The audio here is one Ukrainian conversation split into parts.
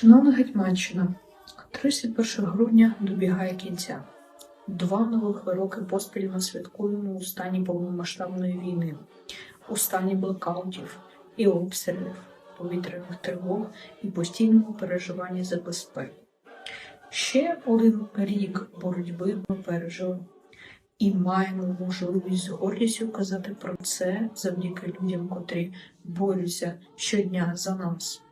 Шановна Гетьманщина, 31 грудня добігає кінця. Два нових роки поспіль ми святкуємо у стані повномасштабної війни, у стані блекаутів і обстрілів, повітряних тривог і постійного переживання за безпеку. Ще один рік боротьби ми пережили і маємо можливість з гордістю казати про це завдяки людям, котрі борються щодня за нас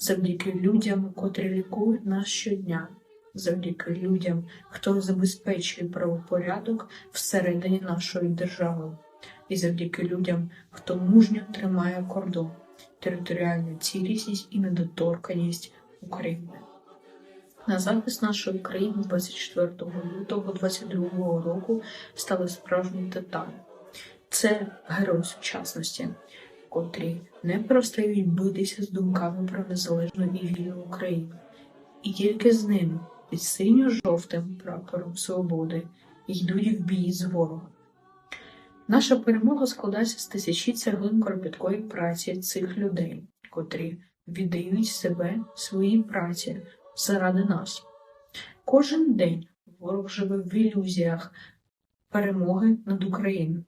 завдяки людям, котрі лікують нас щодня, завдяки людям, хто забезпечує правопорядок всередині нашої держави, і завдяки людям, хто мужньо тримає кордон, територіальну цілісність і недоторканність України. На захист нашої країни 24 лютого 2022 року стали справжні титани. Це герой сучасності, котрі не перестають битися з думками про незалежну і вільну Україну. І тільки з ними, під синьо-жовтим прапором свободи, йдуть в бій з ворогом. Наша перемога складається з тисячі цеглин кропіткої праці цих людей, котрі віддають себе своїй праці заради нас. Кожен день ворог живе в ілюзіях перемоги над Україною.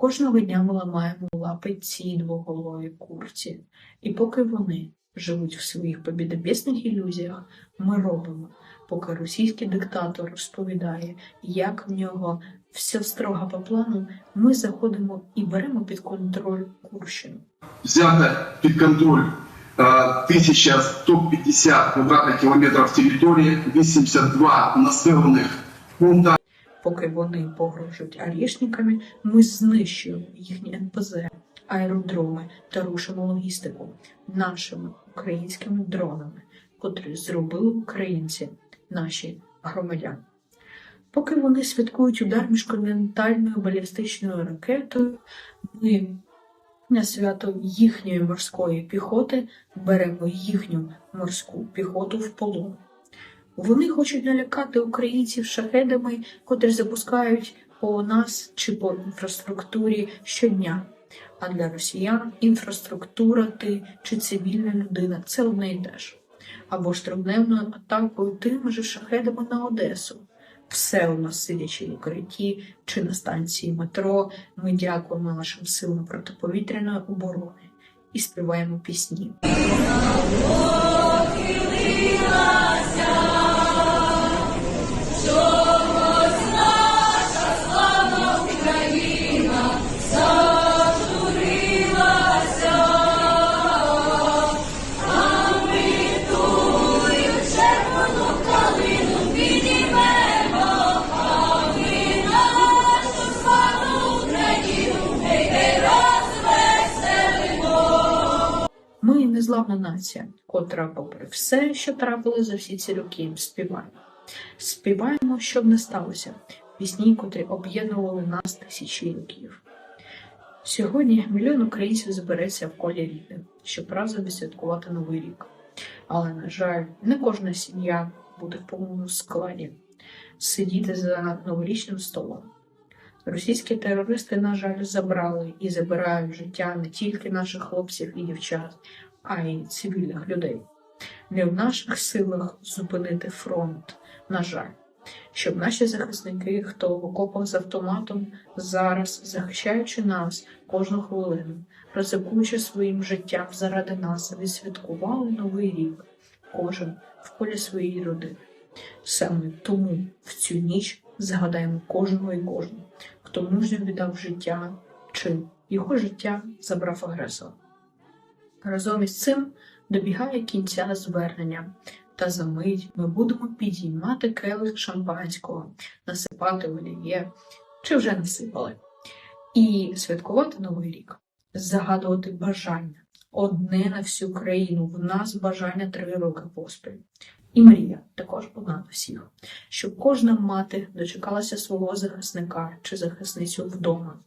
Кожного дня ми ламаємо лапи цій двоголовій курці, і поки вони живуть в своїх побідобєсних ілюзіях, ми робимо, поки російський диктатор розповідає, як в нього все строго по плану, ми заходимо і беремо під контроль Курщину. взято під контроль е, 1150 квадратних кілометрів території, 82 населених пункта. Поки вони погрожують арішниками, ми знищуємо їхні НПЗ, аеродроми та рушимо логістику нашими українськими дронами, котрі зробили українці, наші громадяни. Поки вони святкують удар міжконтинентальною балістичною ракетою, ми на свято їхньої морської піхоти беремо їхню морську піхоту в полон. Вони хочуть налякати українців шахедами, котрі запускають по нас чи по інфраструктурі щодня. А для росіян інфраструктура ти чи цивільна людина це одне і те ж. Або ж тридневною атакою тими же шахедами на Одесу. Все у нас сидячи в укритті чи на станції метро, ми дякуємо нашим силам протиповітряної оборони і співаємо пісні. Незламна нація, котра, попри все, що трапили за всі ці роки, співаємо. Співаємо, щоб не сталося. Пісні, котрі об'єднували нас тисячі років. Сьогодні мільйон українців збереться в колі рідних, щоб разом відсвяткувати новий рік. Але, на жаль, не кожна сім'я буде в повному складі сидіти за новорічним столом. Російські терористи, на жаль, забрали і забирають життя не тільки наших хлопців і дівчат, а й цивільних людей. Не в наших силах зупинити фронт, на жаль, щоб наші захисники, хто в окопах з автоматом, зараз, захищаючи нас кожну хвилину, ризикуючи своїм життям заради нас, відсвяткували новий рік, кожен в полі своєї родини. Саме тому в цю ніч згадаємо кожного і кожну, хто мужньо віддав життя чи його життя забрав агресор. Разом із цим добігає кінця звернення, та за мить ми будемо підіймати келих шампанського, насипати олів'є, чи вже насипали, і святкувати Новий рік, загадувати бажання. Одне на всю країну, в нас бажання три роки поспіль. І мрія також одна до всіх, щоб кожна мати дочекалася свого захисника чи захисницю вдома,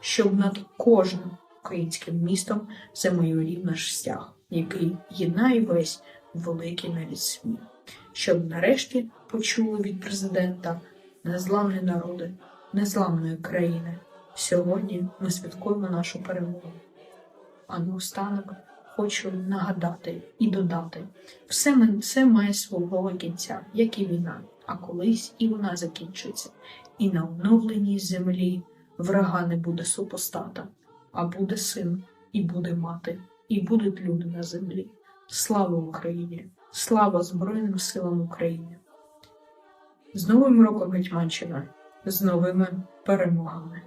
щоб над кожним українським містом замайорів наш стяг, який єднає весь великий навіть світ, щоб нарешті почули від президента незламні народи, незламної країни. Сьогодні ми святкуємо нашу перемогу. А наостанок хочу нагадати і додати: все, все має свого кінця, як і війна, а колись і вона закінчиться, і на оновленій землі врага не буде супостата, а буде син, і буде мати, і будуть люди на землі. Слава Україні! Слава Збройним силам України! З Новим роком Гетьманщина! З новими перемогами!